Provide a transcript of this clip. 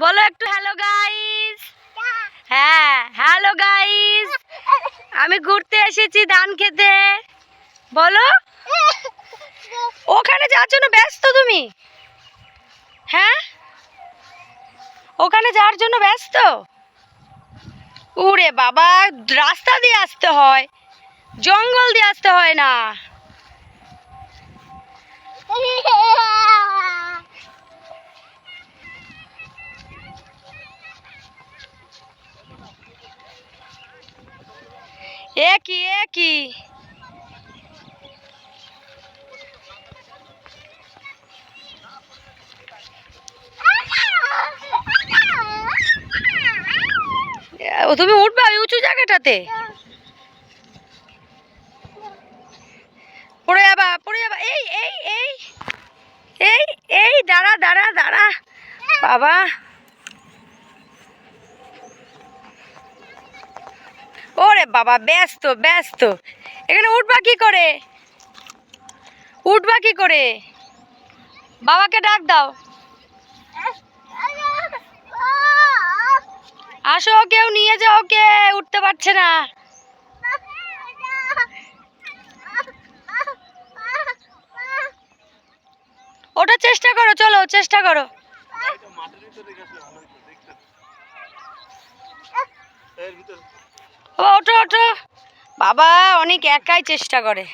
বলো একটু hello guys হ্যাঁ হ্যালো গাইস আমি ঘুরতে এসেছি ধান খেতে। বলো। ওখানে যাওয়ার জন্য ব্যস্ত তুমি? হ্যাঁ? ওখানে যাওয়ার জন্য ব্যস্ত? উরে বাবা, রাস্তা দিয়ে আসতে হয়। জঙ্গল দিয়ে আসতে হয় না। এ কি এ ও, তুমি উঠবে ওই উঁচু জায়গাটাতে? পড়ে যাবা পড়ে যাবা। এই এই এই। এই এই দাঁড়া দাঁড়া দাঁড়া। বাবা। বাবা, ব্যস্ত ব্যস্ত। এখানে উঠবা কি করে? উঠবা কি করে? বাবাকে ডাক দাও। আসো, কেউ নিয়ে যাও ওকে উঠতে পারছে না। ওটা চেষ্টা করো, চলো, চেষ্টা করো। ও, ওঠো ওঠো। বাবা অনেক একাই চেষ্টা করে।